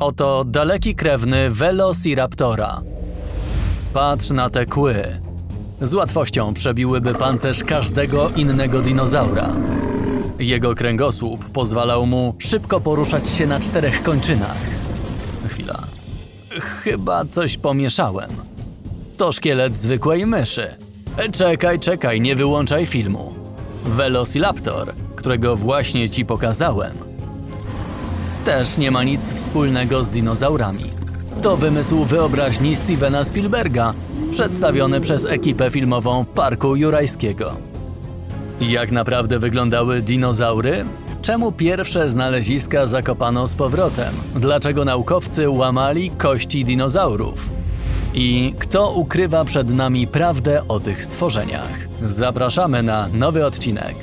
Oto daleki krewny Velociraptora. Patrz na te kły. Z łatwością przebiłyby pancerz każdego innego dinozaura. Jego kręgosłup pozwalał mu szybko poruszać się na czterech kończynach. Chwila. Chyba coś pomieszałem. To szkielet zwykłej myszy. Czekaj, czekaj, nie wyłączaj filmu. Velociraptor, którego właśnie ci pokazałem, też nie ma nic wspólnego z dinozaurami. To wymysł wyobraźni Stevena Spielberga, przedstawiony przez ekipę filmową Parku Jurajskiego. Jak naprawdę wyglądały dinozaury? Czemu pierwsze znaleziska zakopano z powrotem? Dlaczego naukowcy łamali kości dinozaurów? I kto ukrywa przed nami prawdę o tych stworzeniach? Zapraszamy na nowy odcinek.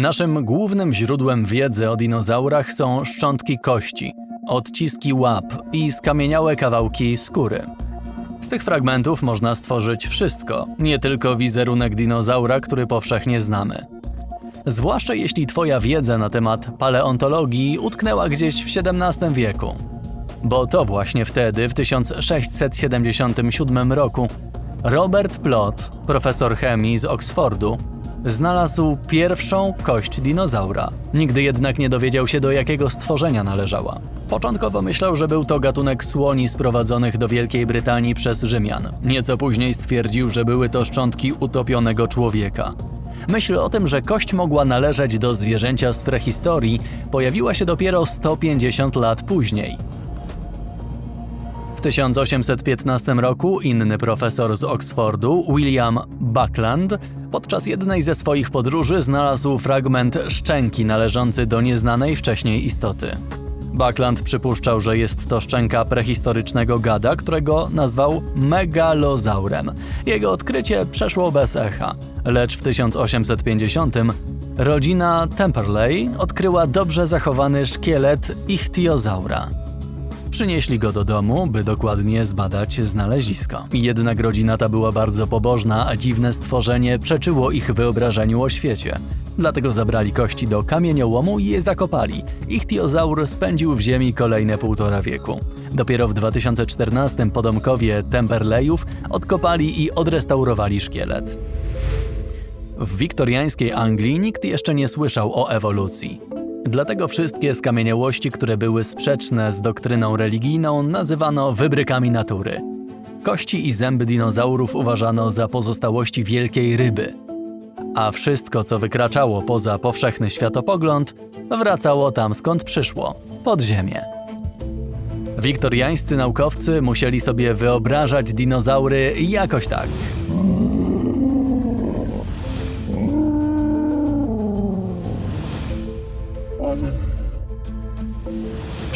Naszym głównym źródłem wiedzy o dinozaurach są szczątki kości, odciski łap i skamieniałe kawałki skóry. Z tych fragmentów można stworzyć wszystko, nie tylko wizerunek dinozaura, który powszechnie znamy. Zwłaszcza jeśli Twoja wiedza na temat paleontologii utknęła gdzieś w XVII wieku. Bo to właśnie wtedy, w 1677 roku, Robert Plot, profesor chemii z Oksfordu, znalazł pierwszą kość dinozaura. Nigdy jednak nie dowiedział się, do jakiego stworzenia należała. Początkowo myślał, że był to gatunek słoni sprowadzonych do Wielkiej Brytanii przez Rzymian. Nieco później stwierdził, że były to szczątki utopionego człowieka. Myśl o tym, że kość mogła należeć do zwierzęcia z prehistorii, pojawiła się dopiero 150 lat później. W 1815 roku inny profesor z Oxfordu, William Buckland, podczas jednej ze swoich podróży znalazł fragment szczęki należący do nieznanej wcześniej istoty. Buckland przypuszczał, że jest to szczęka prehistorycznego gada, którego nazwał megalozaurem. Jego odkrycie przeszło bez echa, lecz w 1850 rodzina Temperley odkryła dobrze zachowany szkielet ichtiozaura. Przynieśli go do domu, by dokładnie zbadać znalezisko. Jednak rodzina ta była bardzo pobożna, a dziwne stworzenie przeczyło ich wyobrażeniu o świecie. Dlatego zabrali kości do kamieniołomu i je zakopali. Ichtiozaur spędził w ziemi kolejne półtora wieku. Dopiero w 2014 podomkowie Temperleyów odkopali i odrestaurowali szkielet. W wiktoriańskiej Anglii nikt jeszcze nie słyszał o ewolucji. Dlatego wszystkie skamieniałości, które były sprzeczne z doktryną religijną, nazywano wybrykami natury. Kości i zęby dinozaurów uważano za pozostałości wielkiej ryby, a wszystko, co wykraczało poza powszechny światopogląd, wracało tam skąd przyszło pod ziemię. Wiktoriańscy naukowcy musieli sobie wyobrażać dinozaury jakoś tak.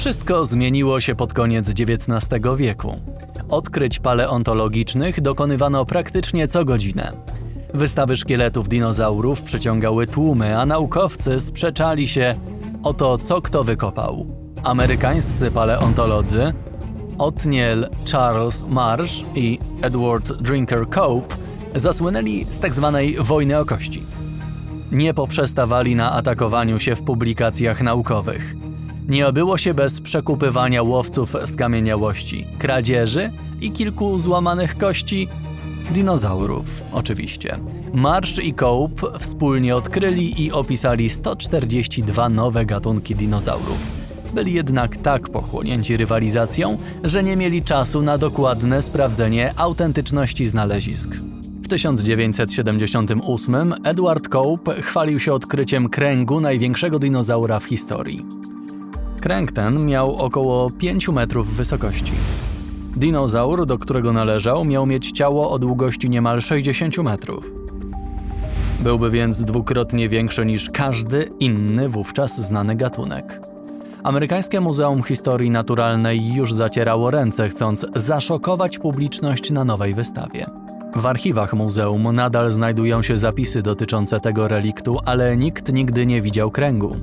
Wszystko zmieniło się pod koniec XIX wieku. Odkryć paleontologicznych dokonywano praktycznie co godzinę. Wystawy szkieletów dinozaurów przyciągały tłumy, a naukowcy sprzeczali się o to, co kto wykopał. Amerykańscy paleontolodzy Otniel Charles Marsh i Edward Drinker Cope zasłynęli z tzw. wojny o kości. Nie poprzestawali na atakowaniu się w publikacjach naukowych. Nie obyło się bez przekupywania łowców skamieniałości, kradzieży i kilku złamanych kości dinozaurów, oczywiście. Marsh i Cope wspólnie odkryli i opisali 142 nowe gatunki dinozaurów. Byli jednak tak pochłonięci rywalizacją, że nie mieli czasu na dokładne sprawdzenie autentyczności znalezisk. W 1978 Edward Cope chwalił się odkryciem kręgu największego dinozaura w historii. Kręg ten miał około 5 metrów wysokości. Dinozaur, do którego należał, miał mieć ciało o długości niemal 60 metrów. Byłby więc dwukrotnie większy niż każdy inny wówczas znany gatunek. Amerykańskie Muzeum Historii Naturalnej już zacierało ręce, chcąc zaszokować publiczność na nowej wystawie. W archiwach muzeum nadal znajdują się zapisy dotyczące tego reliktu, ale nikt nigdy nie widział kręgu.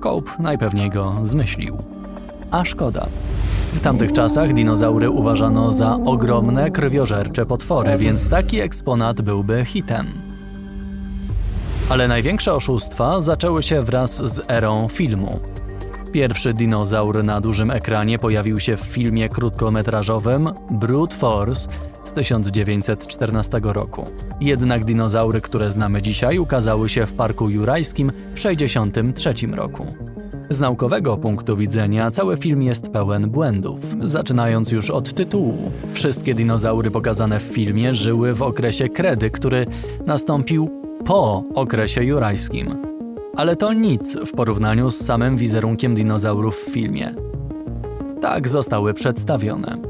Cope najpewniej go zmyślił. A szkoda. W tamtych czasach dinozaury uważano za ogromne, krwiożercze potwory, więc taki eksponat byłby hitem. Ale największe oszustwa zaczęły się wraz z erą filmu. Pierwszy dinozaur na dużym ekranie pojawił się w filmie krótkometrażowym Brute Force z 1914 roku. Jednak dinozaury, które znamy dzisiaj, ukazały się w Parku Jurajskim w 1963 roku. Z naukowego punktu widzenia cały film jest pełen błędów, zaczynając już od tytułu. Wszystkie dinozaury pokazane w filmie żyły w okresie kredy, który nastąpił po okresie jurajskim. Ale to nic w porównaniu z samym wizerunkiem dinozaurów w filmie. Tak zostały przedstawione.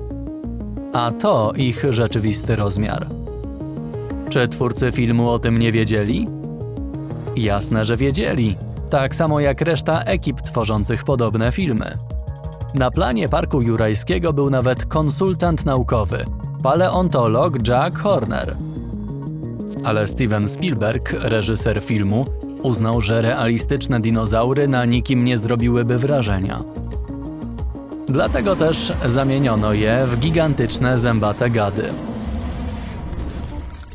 A to ich rzeczywisty rozmiar. Czy twórcy filmu o tym nie wiedzieli? Jasne, że wiedzieli. Tak samo jak reszta ekip tworzących podobne filmy. Na planie Parku Jurajskiego był nawet konsultant naukowy, paleontolog Jack Horner. Ale Steven Spielberg, reżyser filmu, uznał, że realistyczne dinozaury na nikim nie zrobiłyby wrażenia. Dlatego też zamieniono je w gigantyczne zębate gady.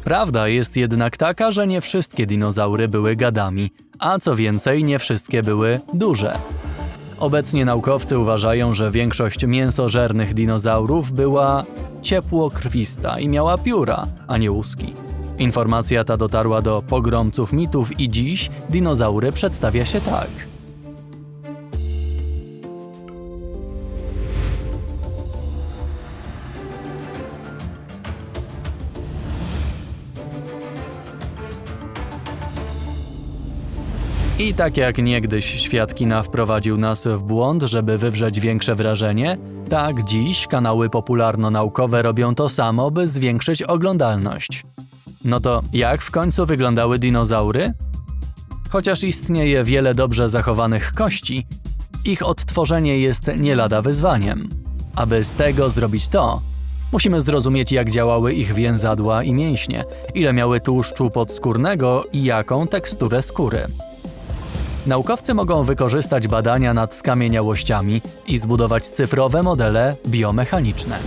Prawda jest jednak taka, że nie wszystkie dinozaury były gadami, a co więcej, nie wszystkie były duże. Obecnie naukowcy uważają, że większość mięsożernych dinozaurów była ciepłokrwista i miała pióra, a nie łuski. Informacja ta dotarła do pogromców mitów i dziś dinozaury przedstawia się tak. I tak jak niegdyś świat kina wprowadził nas w błąd, żeby wywrzeć większe wrażenie, tak dziś kanały popularno-naukowe robią to samo, by zwiększyć oglądalność. No to jak w końcu wyglądały dinozaury? Chociaż istnieje wiele dobrze zachowanych kości, ich odtworzenie jest nie lada wyzwaniem. Aby z tego zrobić to, musimy zrozumieć jak działały ich więzadła i mięśnie, ile miały tłuszczu podskórnego i jaką teksturę skóry. Naukowcy mogą wykorzystać badania nad skamieniałościami i zbudować cyfrowe modele biomechaniczne.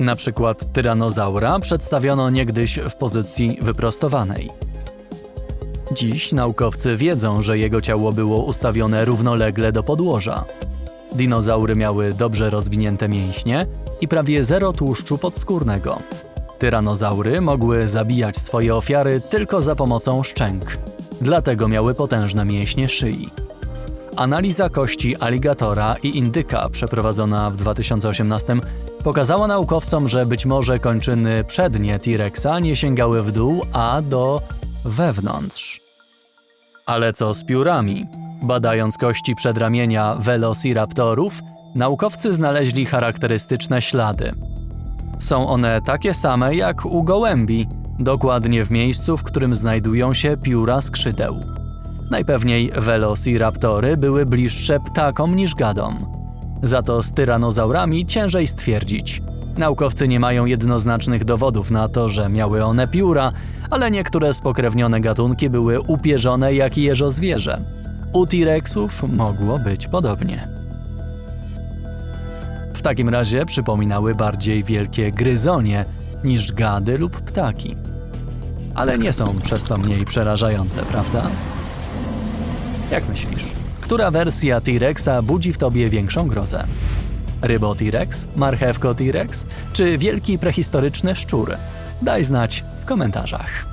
Na przykład tyranozaura przedstawiono niegdyś w pozycji wyprostowanej. Dziś naukowcy wiedzą, że jego ciało było ustawione równolegle do podłoża. Dinozaury miały dobrze rozwinięte mięśnie i prawie zero tłuszczu podskórnego. Tyranozaury mogły zabijać swoje ofiary tylko za pomocą szczęk. Dlatego miały potężne mięśnie szyi. Analiza kości aligatora i indyka przeprowadzona w 2018 pokazała naukowcom, że być może kończyny przednie T-Rexa nie sięgały w dół, a do wewnątrz. Ale co z piórami? Badając kości przedramienia velociraptorów, naukowcy znaleźli charakterystyczne ślady. Są one takie same jak u gołębi, dokładnie w miejscu, w którym znajdują się pióra skrzydeł. Najpewniej velociraptory były bliższe ptakom niż gadom. Za to z tyranozaurami ciężej stwierdzić. Naukowcy nie mają jednoznacznych dowodów na to, że miały one pióra, ale niektóre spokrewnione gatunki były upierzone jak jeżozwierzę. U T-Rexów mogło być podobnie. W takim razie przypominały bardziej wielkie gryzonie niż gady lub ptaki. Ale nie są przez to mniej przerażające, prawda? Jak myślisz, która wersja T-Rexa budzi w tobie większą grozę? Rybo T-Rex, marchewko T-Rex czy wielki prehistoryczny szczur? Daj znać w komentarzach.